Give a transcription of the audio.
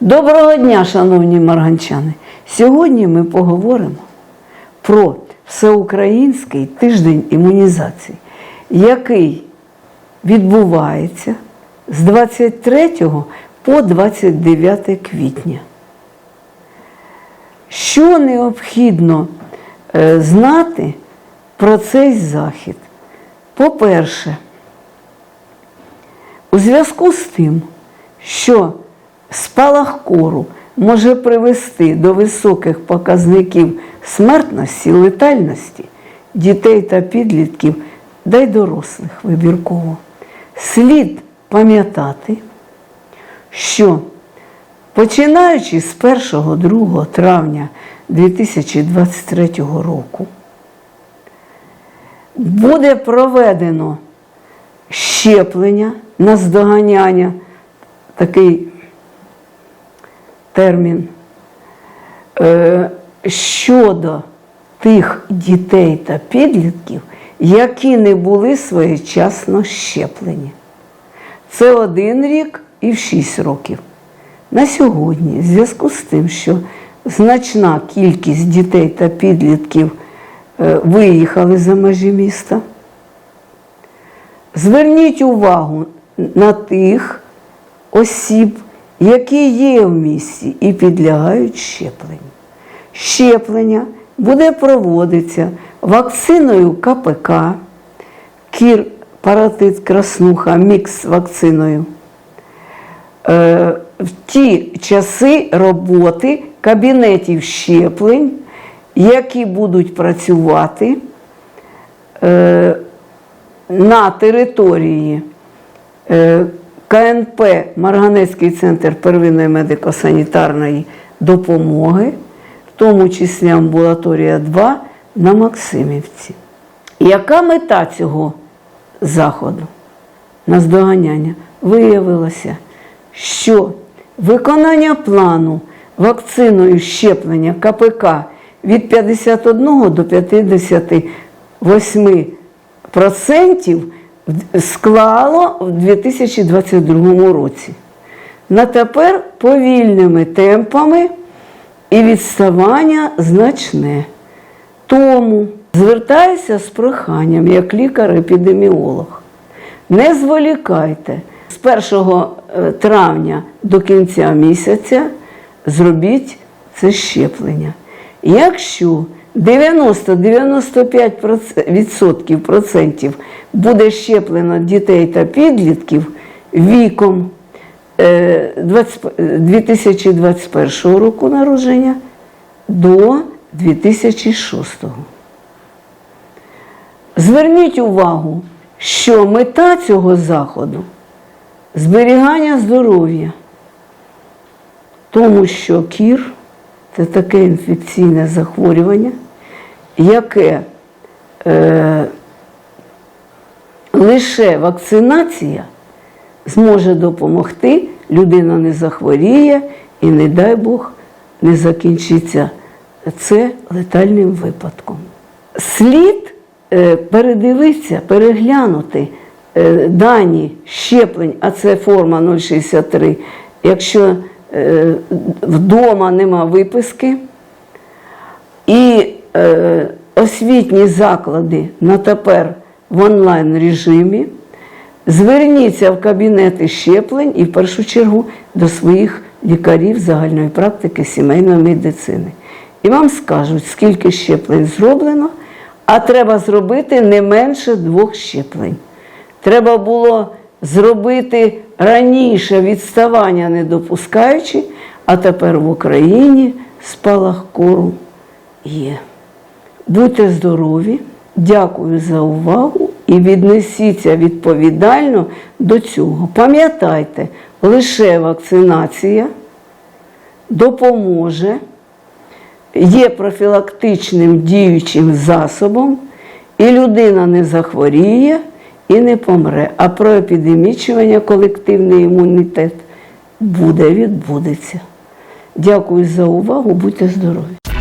Доброго дня, шановні марганчани! Сьогодні ми поговоримо про всеукраїнський тиждень імунізації, який відбувається з 23 по 29 квітня. Що необхідно е, знати про цей захід? По-перше, у зв'язку з тим, що спалах кору може привести до високих показників смертності, летальності. Дітей та підлітків, да й дорослих вибірково, слід пам'ятати, що починаючи з 1-2 травня 2023 року буде проведено щеплення наздоганяння, такий термін, е, щодо тих дітей та підлітків, які не були своєчасно щеплені. Це один рік і в 6 років. На сьогодні, в зв'язку з тим, що значна кількість дітей та підлітків е, виїхали за межі міста, зверніть увагу на тих осіб, які є в місті і підлягають щепленню. Щеплення буде проводитися вакциною КПК, кір, паратит, краснуха, мікс вакциною. Е, в ті часи роботи кабінетів щеплень, які будуть працювати е, на території е, КНП Марганецький центр первинної медико-санітарної допомоги, в тому числі амбулаторія 2 на Максимівці. Яка мета цього заходу? Наздоганяння виявилося, що виконання плану вакциною щеплення КПК від 51 до 58% склало в 2022 році. На тепер повільними темпами і відставання значне. Тому звертаюся з проханням як лікар-епідеміолог. Не зволікайте з 1 травня до кінця місяця зробіть це щеплення. Якщо 90-95% процентів буде щеплено дітей та підлітків віком е, 20 2021 року народження до 2006. Зверніть увагу, що мета цього заходу зберігання здоров'я, тому що кір це таке інфекційне захворювання, яке е, лише вакцинація зможе допомогти, людина не захворіє і, не дай Бог, не закінчиться це летальним випадком. Слід е, передивитися, переглянути е, дані щеплень, а це форма 063, якщо е, вдома нема виписки, і освітні заклади на тепер в онлайн режимі. Зверніться в кабінети щеплень і в першу чергу до своїх лікарів загальної практики сімейної медицини. І вам скажуть, скільки щеплень зроблено, а треба зробити не менше двох щеплень. Треба було зробити раніше відставання не допускаючи, а тепер в Україні спалах кору є. Будьте здорові, дякую за увагу і віднесіться відповідально до цього. Пам'ятайте, лише вакцинація допоможе, є профілактичним діючим засобом, і людина не захворіє і не помре. А про епідемічування колективний імунітет буде, відбудеться. Дякую за увагу, будьте здорові!